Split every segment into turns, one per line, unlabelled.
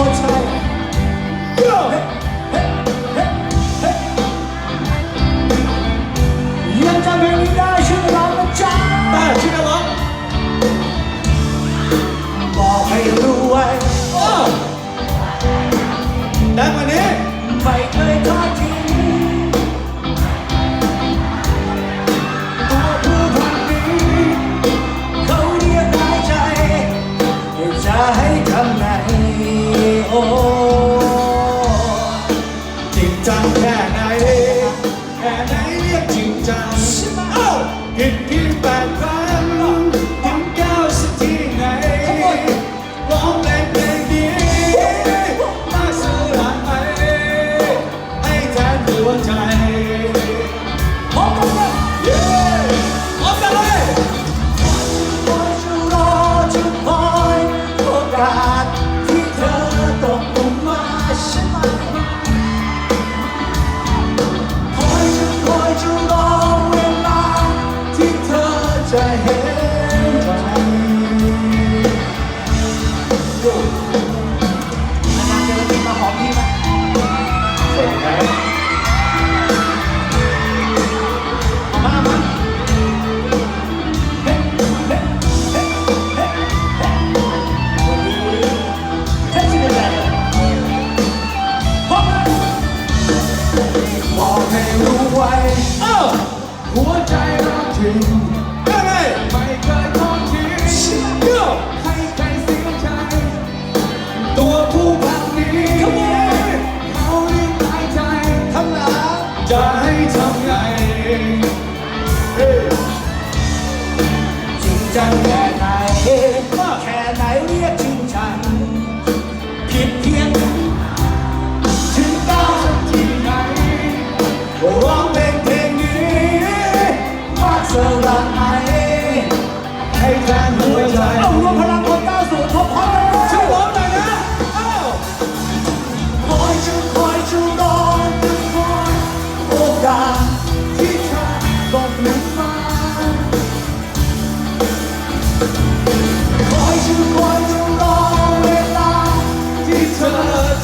คน
ย
เฮ้เฮ้
เฮ้ลงชื่อร้องนบอกให้รู้ไว้
ได้
มเนี่ย หัวใจเราจริง
ไม่
เคยทอดทิ้งให้ใครเสียใจ
ตัวผู้พันนี้
เขาเลี้ยงหายใจ
จะให้ทำไง
จริงจังแค่ไหน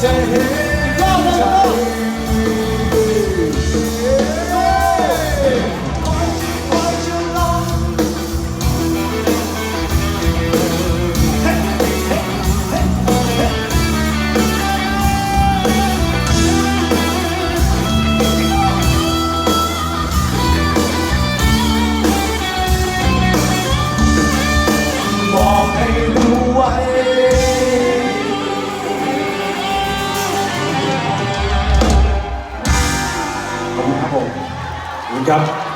to him. กั
บ